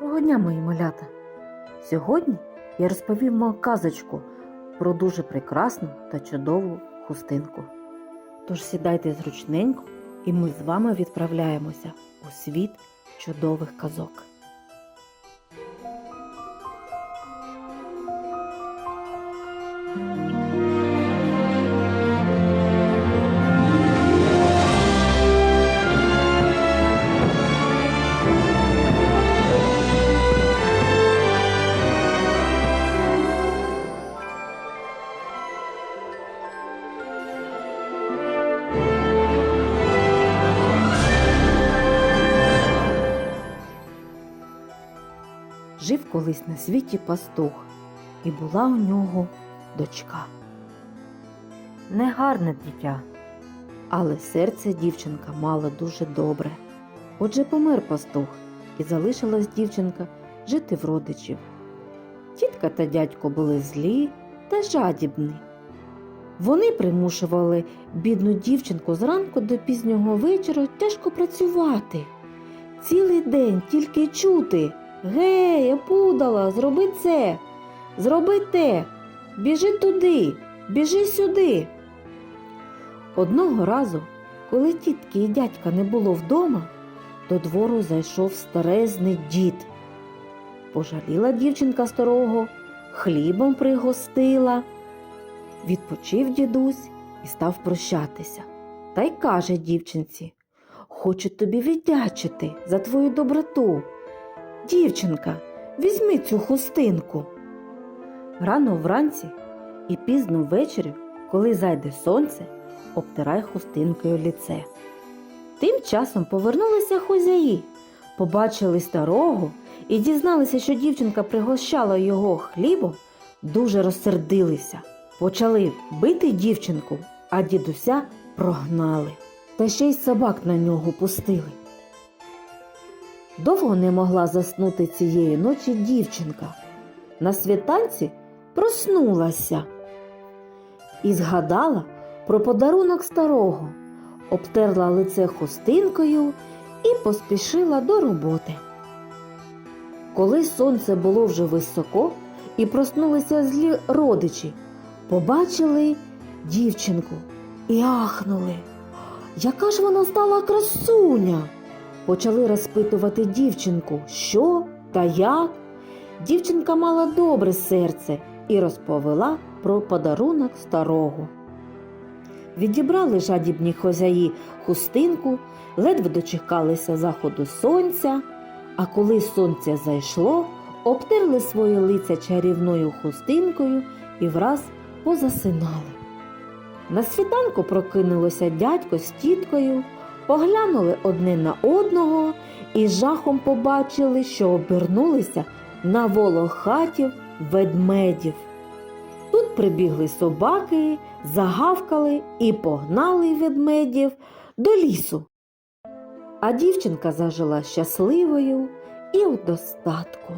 Доброго дня, мої малята! Сьогодні я розповім вам казочку про дуже прекрасну та чудову хустинку. Тож сідайте зручненько, і ми з вами відправляємося у світ чудових казок. Жив колись на світі пастух, і була у нього дочка. Негарне дитя, але серце дівчинка мала дуже добре. Отже, помер пастух, і залишилась дівчинка жити в родичів. Тітка та дядько були злі та жадібні. Вони примушували бідну дівчинку зранку до пізнього вечора тяжко працювати. Цілий день тільки чути. Гей, опудала, зроби це, зроби те, біжи туди, біжи сюди. Одного разу, коли тітки і дядька не було вдома, до двору зайшов старезний дід. Пожаліла дівчинка старого, хлібом пригостила. Відпочив дідусь і став прощатися. Та й каже дівчинці: Хочу тобі віддячити за твою доброту. Дівчинка, візьми цю хустинку. Рано вранці і пізно ввечері, коли зайде сонце, обтирай хустинкою ліце. Тим часом повернулися хозяї, побачили старого і дізналися, що дівчинка пригощала його хлібом, дуже розсердилися. Почали бити дівчинку, а дідуся прогнали. Та ще й собак на нього пустили. Довго не могла заснути цієї ночі дівчинка. На світанці проснулася і згадала про подарунок старого, обтерла лице хустинкою і поспішила до роботи. Коли сонце було вже високо і проснулися злі родичі, побачили дівчинку і ахнули. Яка ж вона стала красуня? Почали розпитувати дівчинку, що та як. Дівчинка мала добре серце і розповіла про подарунок старого. Відібрали жадібні хозяї хустинку, ледве дочекалися заходу сонця, а коли сонце зайшло, обтерли свої лиця чарівною хустинкою і враз позасинали. На світанку прокинулося дядько з тіткою, поглянули одне на одного і жахом побачили, що обернулися на волохатів ведмедів. Тут прибігли собаки, загавкали і погнали ведмедів до лісу. А дівчинка зажила щасливою і у достатку.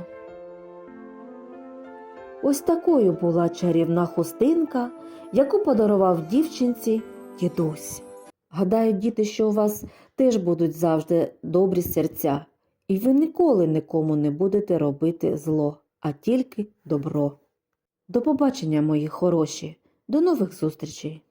Ось такою була чарівна хустинка, яку подарував дівчинці дідусь. Гадаю, діти, що у вас теж будуть завжди добрі серця, і ви ніколи нікому не будете робити зло, а тільки добро. До побачення, мої хороші, до нових зустрічей!